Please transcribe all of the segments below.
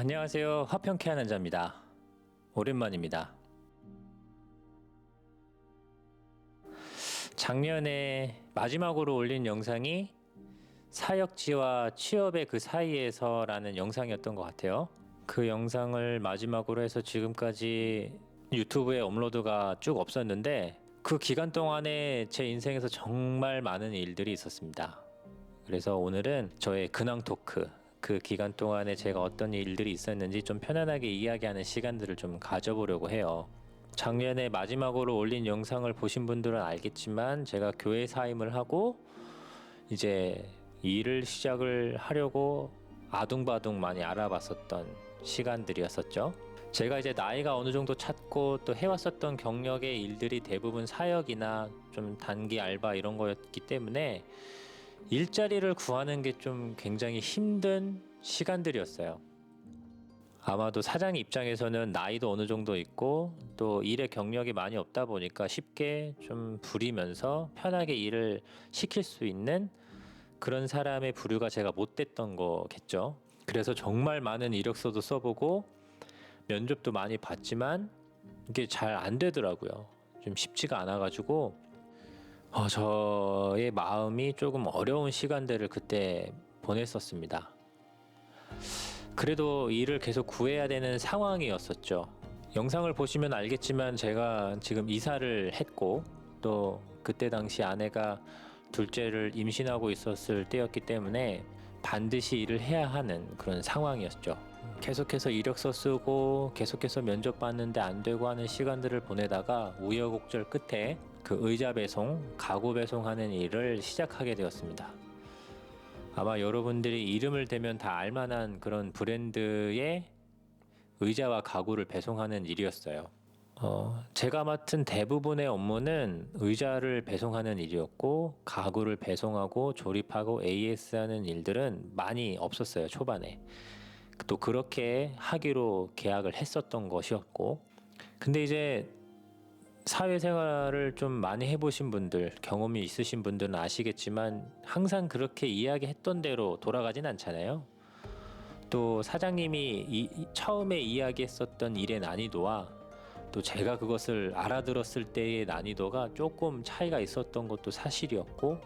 안녕하세요. 화평케 하는 자입니다. 오랜만입니다. 작년에 마지막으로 올린 영상이 사역지와 취업의 그 사이에서라는 영상이었던 것 같아요. 그 영상을 마지막으로 해서 지금까지 유튜브에 업로드가 쭉 없었는데 그 기간 동안에 제 인생에서 정말 많은 일들이 있었습니다. 그래서 오늘은 저의 근황 토크, 그 기간 동안에 제가 어떤 일들이 있었는지 좀 편안하게 이야기하는 시간들을 좀 가져보려고 해요. 작년에 마지막으로 올린 영상을 보신 분들은 알겠지만 제가 교회 사임을 하고 이제 일을 시작을 하려고 아둥바둥 많이 알아봤었던 시간들이었었죠. 제가 이제 나이가 어느 정도 찼고 또 해왔었던 경력의 일들이 대부분 사역이나 좀 단기 알바 이런 거였기 때문에 일자리를 구하는 게 좀 굉장히 힘든 시간들이었어요. 아마도 사장 입장에서는 나이도 어느 정도 있고 또 일의 경력이 많이 없다 보니까 쉽게 좀 부리면서 편하게 일을 시킬 수 있는 그런 사람의 부류가 제가 못 됐던 거겠죠. 그래서 정말 많은 이력서도 써보고 면접도 많이 봤지만 이게 잘 안 되더라고요. 좀 쉽지가 않아가지고 어, 저의 마음이 조금 어려운 시간들을 그때 보냈었습니다. 그래도 일을 계속 구해야 되는 상황이었었죠. 영상을 보시면 알겠지만 제가 지금 이사를 했고 또 그때 당시 아내가 둘째를 임신하고 있었을 때였기 때문에 반드시 일을 해야 하는 그런 상황이었죠. 계속해서 이력서 쓰고 계속해서 면접 봤는데 안 되고 하는 시간들을 보내다가 우여곡절 끝에 그 의자 배송, 가구 배송하는 일을 시작하게 되었습니다. 아마 여러분들이 이름을 대면 다 알만한 그런 브랜드의 의자와 가구를 배송하는 일이었어요. 어, 제가 맡은 대부분의 업무는 의자를 배송하는 일이었고 가구를 배송하고 조립하고 AS 하는 일들은 많이 없었어요 초반에 또 그렇게 하기로 계약을 했었던 것이었고 근데 이제 사회생활을 좀 많이 해보신 분들 경험이 있으신 분들은 아시겠지만 항상 그렇게 이야기했던 대로 돌아가진 않잖아요 또 사장님이 이, 처음에 이야기했었던 일의 난이도와 또 제가 그것을 알아들었을 때의 난이도가 조금 차이가 있었던 것도 사실이었고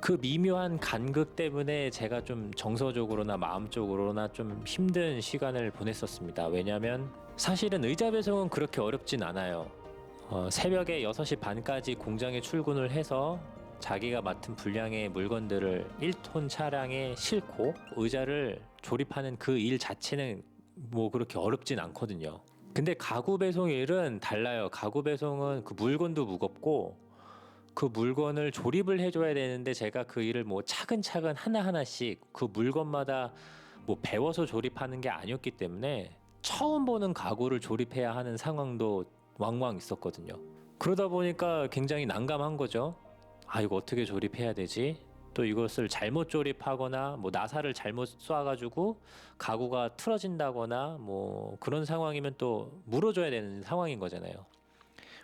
그 미묘한 간극 때문에 제가 좀 정서적으로나 마음적으로나 좀 힘든 시간을 보냈었습니다. 왜냐하면 사실은 의자 배송은 그렇게 어렵진 않아요. 어, 새벽에 6시 반까지 공장에 출근을 해서 자기가 맡은 분량의 물건들을 1톤 차량에 싣고 의자를 조립하는 그 일 자체는 뭐 그렇게 어렵진 않거든요. 근데 가구 배송 일은 달라요. 가구 배송은 그 물건도 무겁고 그 물건을 조립을 해줘야 되는데 제가 그 일을 뭐 차근차근 하나하나씩 그 물건마다 뭐 배워서 조립하는 게 아니었기 때문에 처음 보는 가구를 조립해야 하는 상황도 왕왕 있었거든요. 그러다 보니까 굉장히 난감한 거죠. 아, 이거 어떻게 조립해야 되지? 또 이것을 잘못 조립하거나 뭐 나사를 잘못 쏴가지고 가구가 틀어진다거나 뭐 그런 상황이면 또 물어줘야 되는 상황인 거잖아요.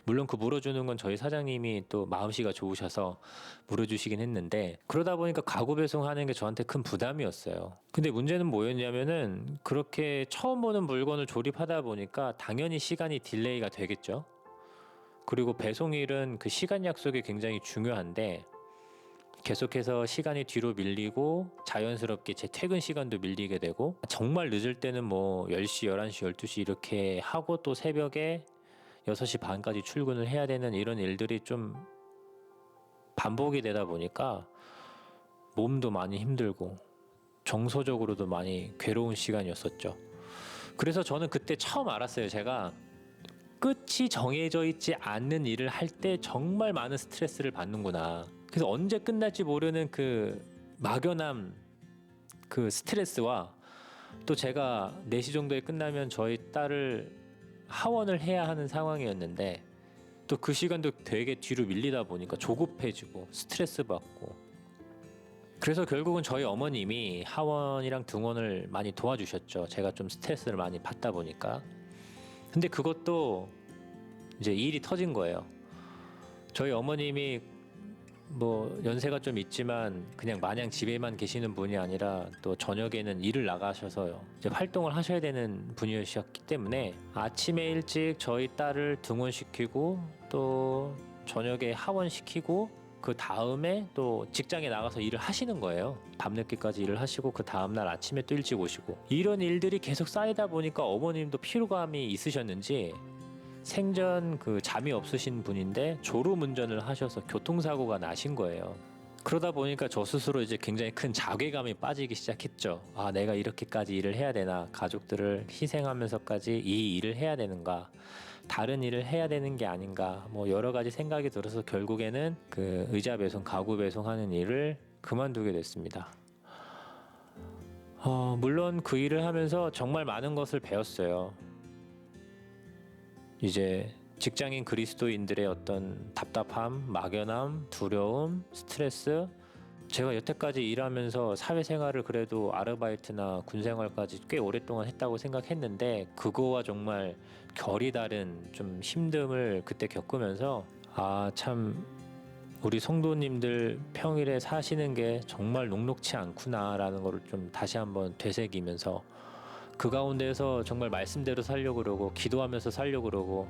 물론 그 물어주는 건 저희 사장님이 또 마음씨가 좋으셔서 물어주시긴 했는데 그러다 보니까 가구 배송하는 게 저한테 큰 부담이었어요. 근데 문제는 뭐였냐면은 그렇게 처음 보는 물건을 조립하다 보니까 당연히 시간이 딜레이가 되겠죠. 그리고 배송일은 그 시간 약속이 굉장히 중요한데 계속해서 시간이 뒤로 밀리고 자연스럽게 제 퇴근 시간도 밀리게 되고 정말 늦을 때는 뭐 10시, 11시, 12시 이렇게 하고 또 새벽에 6시 반까지 출근을 해야 되는 이런 일들이 좀 반복이 되다 보니까 몸도 많이 힘들고 정서적으로도 많이 괴로운 시간이었었죠. 그래서 저는 그때 처음 알았어요. 제가 끝이 정해져 있지 않는 일을 할 때 정말 많은 스트레스를 받는구나. 그래서 언제 끝날지 모르는 그 막연함 그 스트레스와 또 제가 4시 정도에 끝나면 저희 딸을 하원을 해야 하는 상황이었는데 또 그 시간도 되게 뒤로 밀리다 보니까 조급해지고 스트레스 받고 그래서 결국은 저희 어머님이 하원이랑 등원을 많이 도와주셨죠. 제가 좀 스트레스를 많이 받다 보니까. 근데 그것도 이제 일이 터진 거예요. 저희 어머님이 뭐 연세가 좀 있지만 그냥 마냥 집에만 계시는 분이 아니라 또 저녁에는 일을 나가셔서 이제 활동을 하셔야 되는 분이셨기 때문에 아침에 일찍 저희 딸을 등원시키고 또 저녁에 하원시키고 그 다음에 또 직장에 나가서 일을 하시는 거예요. 밤늦게까지 일을 하시고 그 다음날 아침에 또 일찍 오시고 이런 일들이 계속 쌓이다 보니까 어머님도 피로감이 있으셨는지 생전 그 잠이 없으신 분인데 졸음 운전을 하셔서 교통사고가 나신 거예요. 그러다 보니까 저 스스로 이제 굉장히 큰 자괴감이 빠지기 시작했죠. 아, 내가 이렇게까지 일을 해야 되나? 가족들을 희생하면서까지 이 일을 해야 되는가? 다른 일을 해야 되는 게 아닌가? 뭐 여러 가지 생각이 들어서 결국에는 그 의자 배송, 가구 배송하는 일을 그만두게 됐습니다. 어, 물론 그 일을 하면서 정말 많은 것을 배웠어요. 이제 직장인 그리스도인들의 어떤 답답함, 막연함, 두려움, 스트레스 제가 여태까지 일하면서 사회생활을 그래도 아르바이트나 군생활까지 꽤 오랫동안 했다고 생각했는데 그거와 정말 결이 다른 좀 힘듦을 그때 겪으면서 아 참 우리 성도님들 평일에 사시는 게 정말 녹록치 않구나라는 거를 좀 다시 한번 되새기면서 그 가운데서 정말 말씀대로 살려고 그러고 기도하면서 살려고 그러고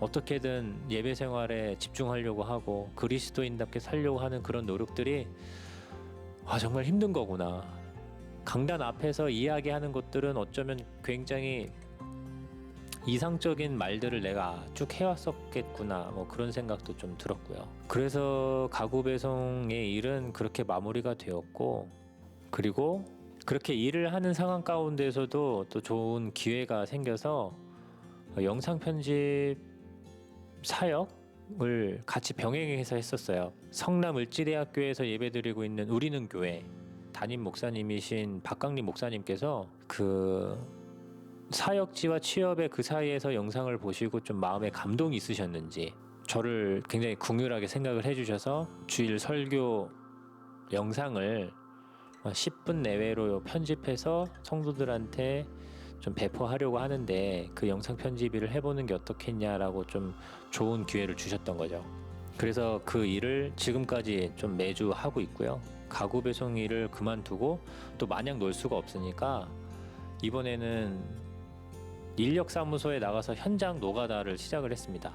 어떻게든 예배 생활에 집중하려고 하고 그리스도인답게 살려고 하는 그런 노력들이 아 정말 힘든 거구나. 강단 앞에서 이야기하는 것들은 어쩌면 굉장히 이상적인 말들을 내가 쭉 해왔었겠구나 뭐 그런 생각도 좀 들었고요. 그래서 가구 배송의 일은 그렇게 마무리가 되었고 그리고 그렇게 일을 하는 상황 가운데서도 또 좋은 기회가 생겨서 영상 편집 사역을 같이 병행해서 했었어요. 성남 을지대학교에서 예배드리고 있는 우리는 교회 담임 목사님이신 박강림 목사님께서 그 사역지와 취업의 그 사이에서 영상을 보시고 좀 마음에 감동이 있으셨는지 저를 굉장히 궁휼하게 생각을 해주셔서 주일 설교 영상을 10분 내외로 편집해서 성도들한테 좀 배포하려고 하는데 그 영상 편집일을 해보는 게 어떻겠냐라고 좀 좋은 기회를 주셨던 거죠. 그래서 그 일을 지금까지 좀 매주 하고 있고요. 가구 배송 일을 그만두고 또 마냥 놀 수가 없으니까 이번에는 인력 사무소에 나가서 현장 노가다를 시작을 했습니다.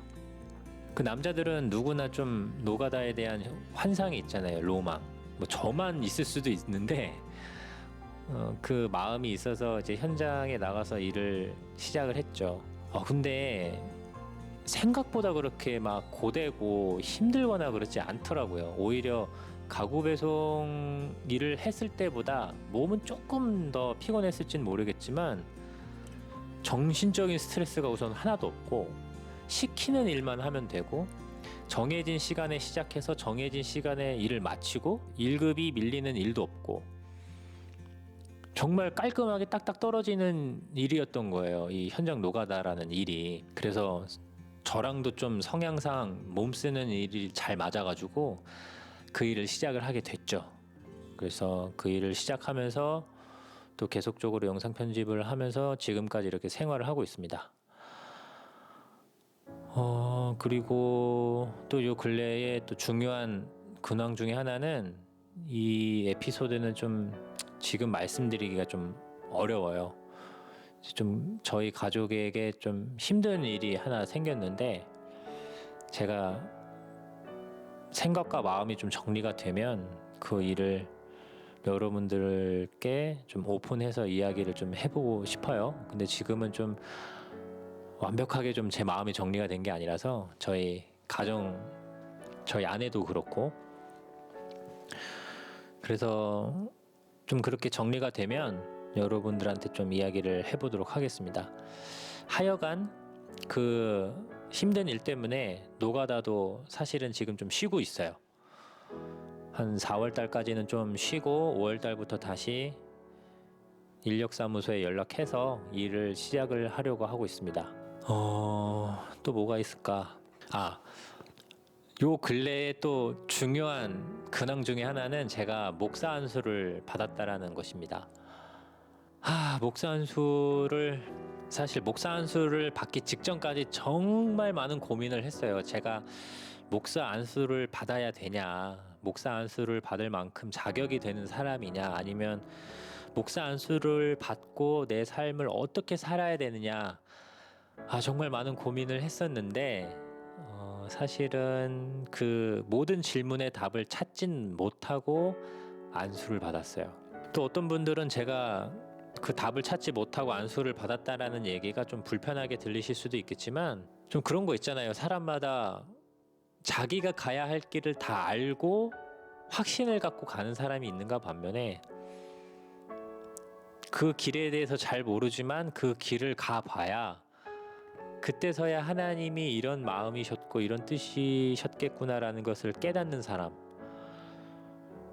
그 남자들은 누구나 좀 노가다에 대한 환상이 있잖아요. 로망. 뭐 저만 있을 수도 있는데 어, 그 마음이 있어서 이제 현장에 나가서 일을 시작을 했죠. 어, 근데 생각보다 그렇게 막 고되고 힘들거나 그렇지 않더라고요. 오히려 가구 배송 일을 했을 때보다 몸은 조금 더 피곤했을진 모르겠지만 정신적인 스트레스가 우선 하나도 없고 시키는 일만 하면 되고 정해진 시간에 시작해서 정해진 시간에 일을 마치고 1급이 밀리는 일도 없고 정말 깔끔하게 딱딱 떨어지는 일이었던 거예요. 이 현장 노가다라는 일이. 그래서 저랑도 좀 성향상 몸 쓰는 일이 잘 맞아가지고 그 일을 시작을 하게 됐죠. 그래서 그 일을 시작하면서 또 계속적으로 영상 편집을 하면서 지금까지 이렇게 생활을 하고 있습니다. 어 그리고 또 요 근래에 또 중요한 근황 중에 하나는 이 에피소드는 좀 지금 말씀드리기가 좀 어려워요. 좀 저희 가족에게 좀 힘든 일이 하나 생겼는데 제가 생각과 마음이 좀 정리가 되면 그 일을 여러분들께 좀 오픈해서 이야기를 좀 해보고 싶어요. 근데 지금은 좀 완벽하게 좀 제 마음이 정리가 된 게 아니라서 저희 가정 저희 아내도 그렇고 그래서 좀 그렇게 정리가 되면 여러분들한테 좀 이야기를 해보도록 하겠습니다. 하여간 그 힘든 일 때문에 노가다도 사실은 지금 좀 쉬고 있어요. 한 4월 달까지는 좀 쉬고 5월 달부터 다시 인력사무소에 연락해서 일을 시작을 하려고 하고 있습니다. 어, 또 뭐가 있을까? 아, 요 근래에 또 중요한 근황 중에 하나는 제가 목사 안수를 받았다라는 것입니다. 아, 목사 안수를 사실 목사 안수를 받기 직전까지 정말 많은 고민을 했어요. 제가 목사 안수를 받아야 되냐, 목사 안수를 받을 만큼 자격이 되는 사람이냐 아니면 목사 안수를 받고 내 삶을 어떻게 살아야 되느냐 아 정말 많은 고민을 했었는데 어, 사실은 그 모든 질문의 답을 찾진 못하고 안수를 받았어요. 또 어떤 분들은 제가 그 답을 찾지 못하고 안수를 받았다라는 얘기가 좀 불편하게 들리실 수도 있겠지만 좀 그런 거 있잖아요. 사람마다 자기가 가야 할 길을 다 알고 확신을 갖고 가는 사람이 있는가 반면에 그 길에 대해서 잘 모르지만 그 길을 가봐야 그때서야 하나님이 이런 마음이셨고 이런 뜻이셨겠구나라는 것을 깨닫는 사람.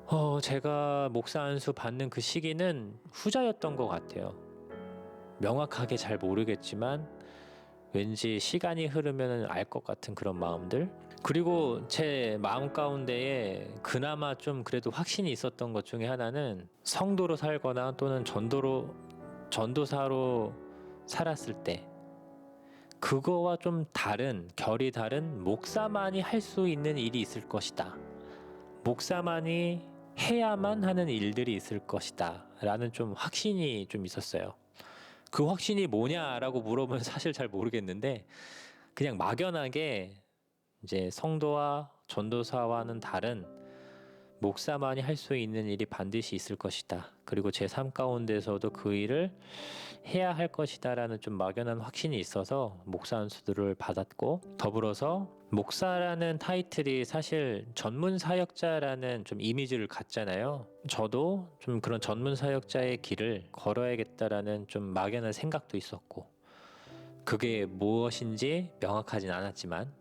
어, 제가 목사 안수 받는 그 시기는 후자였던 것 같아요. 명확하게 잘 모르겠지만 왠지 시간이 흐르면 알 것 같은 그런 마음들. 그리고 제 마음 가운데에 그나마 좀 그래도 확신이 있었던 것 중에 하나는 성도로 살거나 또는 전도로 전도사로 살았을 때 그거와 좀 다른 결이 다른 목사만이 할 수 있는 일이 있을 것이다. 목사만이 해야만 하는 일들이 있을 것이다. 라는 좀 확신이 좀 있었어요. 그 확신이 뭐냐라고 물어보면 사실 잘 모르겠는데 그냥 막연하게 이제 성도와 전도사와는 다른 목사만이 할 수 있는 일이 반드시 있을 것이다. 그리고 제 삶 가운데서도 그 일을 해야 할 것이다라는 좀 막연한 확신이 있어서 목사 안수들을 받았고 더불어서 목사라는 타이틀이 사실 전문 사역자라는 좀 이미지를 갖잖아요. 저도 좀 그런 전문 사역자의 길을 걸어야겠다라는 좀 막연한 생각도 있었고 그게 무엇인지 명확하진 않았지만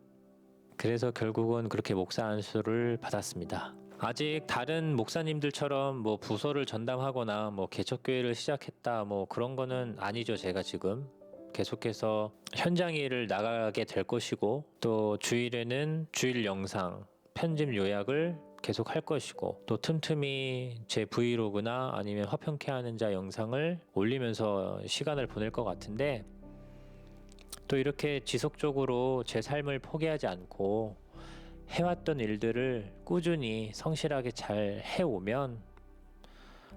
그래서 결국은 그렇게 목사 안수를 받았습니다. 아직 다른 목사님들처럼 뭐 부서를 전담하거나 뭐 개척교회를 시작했다 뭐 그런 거는 아니죠 제가 지금. 계속해서 현장 일을 나가게 될 것이고 또 주일에는 주일 영상 편집 요약을 계속 할 것이고 또 틈틈이 제 브이로그나 아니면 화평케 하는 자 영상을 올리면서 시간을 보낼 것 같은데 또 이렇게 지속적으로 제 삶을 포기하지 않고 해왔던 일들을 꾸준히 성실하게 잘 해오면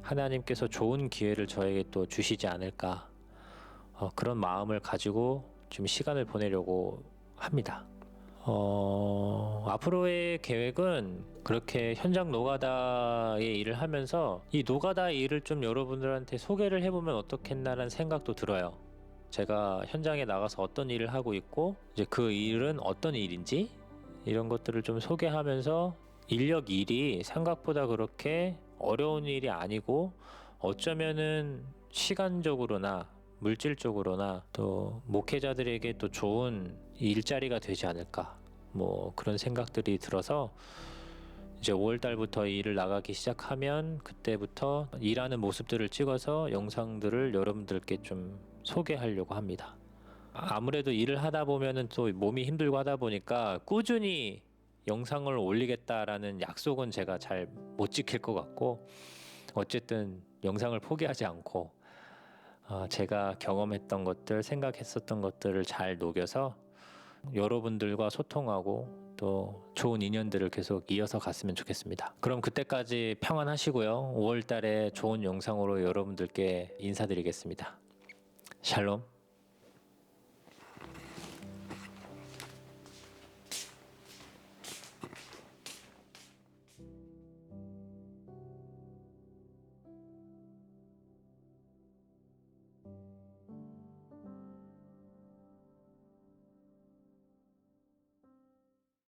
하나님께서 좋은 기회를 저에게 또 주시지 않을까 어, 그런 마음을 가지고 좀 시간을 보내려고 합니다. 어, 앞으로의 계획은 그렇게 현장 노가다의 일을 하면서 이 노가다 일을 좀 여러분들한테 소개를 해보면 어떻겠나라는 생각도 들어요. 제가 현장에 나가서 어떤 일을 하고 있고 이제 그 일은 어떤 일인지 이런 것들을 좀 소개하면서 인력 일이 생각보다 그렇게 어려운 일이 아니고 어쩌면은 시간적으로나 물질적으로나 또 목회자들에게 또 좋은 일자리가 되지 않을까 뭐 그런 생각들이 들어서 이제 5월 달부터 일을 나가기 시작하면 그때부터 일하는 모습들을 찍어서 영상들을 여러분들께 좀 소개하려고 합니다. 아무래도 일을 하다 보면은 또 몸이 힘들고 하다 보니까 꾸준히 영상을 올리겠다라는 약속은 제가 잘 못 지킬 것 같고 어쨌든 영상을 포기하지 않고 어, 제가 경험했던 것들, 생각했었던 것들을 잘 녹여서 여러분들과 소통하고 또 좋은 인연들을 계속 이어서 갔으면 좋겠습니다. 그럼 그때까지 평안하시고요. 5월 달에 좋은 영상으로 여러분들께 인사드리겠습니다. 샬롬.